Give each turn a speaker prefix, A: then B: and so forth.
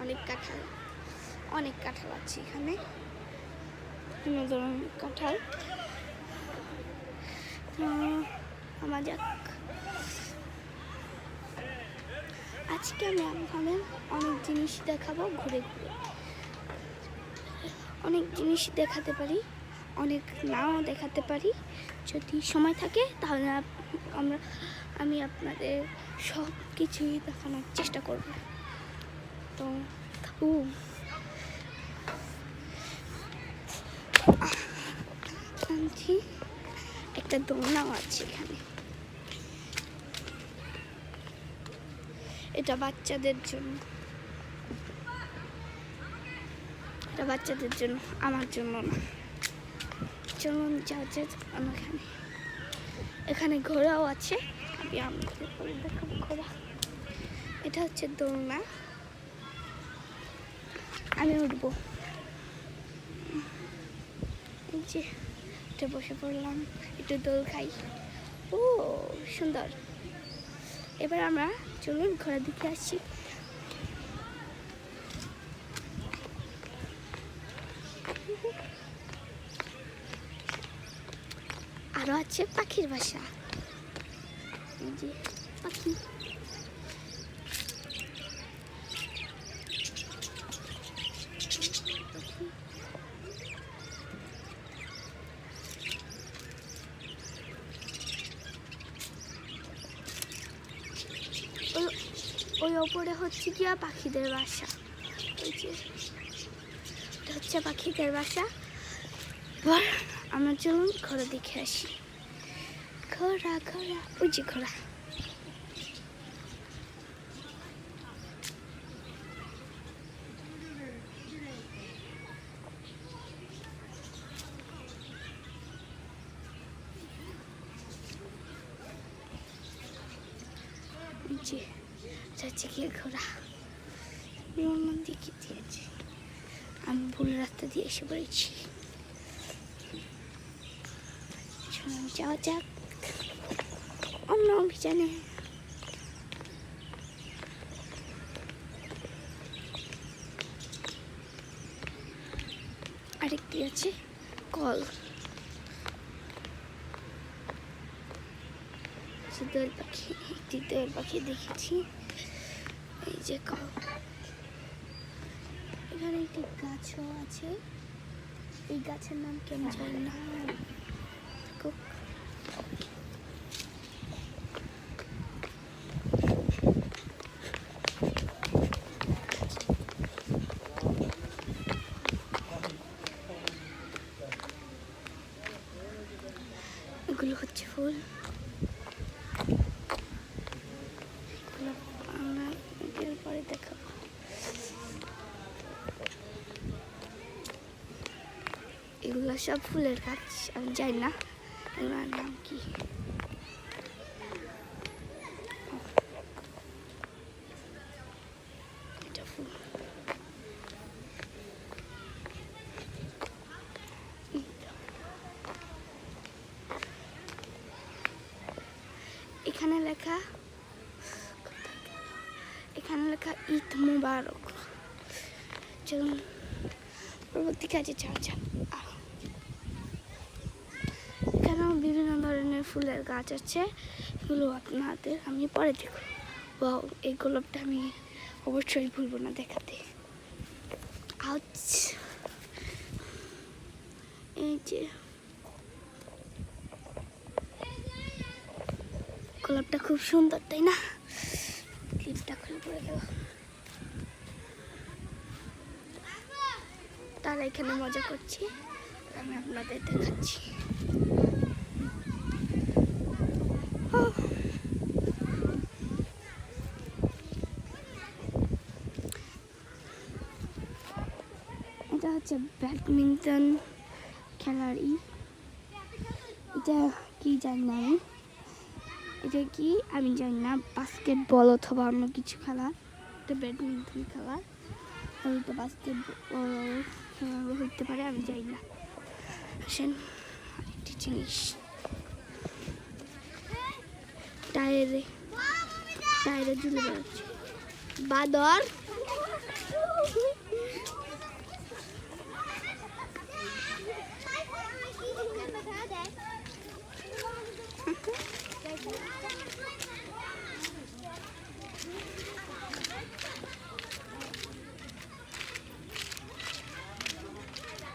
A: অনেক কাঁঠাল অনেক কাঁঠাল আছে এখানে। বিভিন্ন ধরনের কাঁঠাল। আমার যাক। আজকে আমি আপনাদের অনেক জিনিস দেখাবো ঘুরে ঘুরে। অনেক জিনিস দেখাতে পারি, অনেক নাও দেখাতে পারি। যদি সময় থাকে, তাহলে আমরা আমি আপনাদের সব কিছুই দেখানোর চেষ্টা করব। তো আনছি। একটা দোলনাও আছে এখানে। এটা বাচ্চাদের জন্য। এটা বাচ্চাদের জন্য, আমার জন্য না। চলুন, যাও যে এখানে। এখানে ঘোড়াও আছে। আমি পরে দেখাবো, ঘোড়া। এটা হচ্ছে দোলনা। আমি উঠবো। যে এটা বসে পড়লাম, একটু দোল খাই। ও, সুন্দর। এবার আমরা চলুন ঘোড়ার দিকে আসছি। আরও আছে পাখির বাসা। যে, পাখি ওই- ওই ওপরে হচ্ছে গিয়া পাখিদের বাসা। হচ্ছে পাখিদের বাসা। আমরা চলুন ঘোড়া দেখে আসি। ঘোড়া ঘোড়া, ওই যে ঘোড়া। যে এটা হচ্ছে গিয়ে ঘোড়া অন্য দিকে দিয়েছি। আমি ভুল রাস্তা দিয়ে এসে পড়েছি। যাওয়া যাক। অন্য অভিযানে। আরেকটি আছে কল। যে দোয়েল পাখি একটি দোয়েল পাখি দেখেছি। এই যে এখানে একটি গাছও আছে। এই গাছের নাম কেন জানি না খুব এগুলো হচ্ছে ফুল এগুলো আমরা এর পরে দেখাবো এগুলো সব ফুলের গাছ, আমি জানি না। এগুলোর নাম কি? এখানে লেখা এখানে লেখা ঈদ মুবারক। চলুন। কাজে যাওয়া যাক আহ। এখানেও বিভিন্ন ধরনের ফুলের গাছ আছে, এগুলো আপনাদের আমি পরে দেখব। এই গোলাপটা আমি অবশ্যই ভুলবো না দেখাতে। আউচ এই যে। গোলাপটা খুব সুন্দর, তাই না? ক্লিপটা খুলে পড়ে গেল তারা এখানে মজা করছে। আমি আপনাদের দেখাচ্ছি। এটা হচ্ছে ব্যাডমিন্টন খেলার এটা কি জানি না আমি। এটা কি? আমি জানি না। বাস্কেটবল অথবা অন্য কিছু খেলা। এটা ব্যাডমিন্টন খেলা। আর এটা বাস্কেটবল হইতে পারে আমি যাই না। আসেন একটি জিনিস। টায়ারে টায়ারে ঝুলে বেড়াচ্ছে। বাদর! Thank you.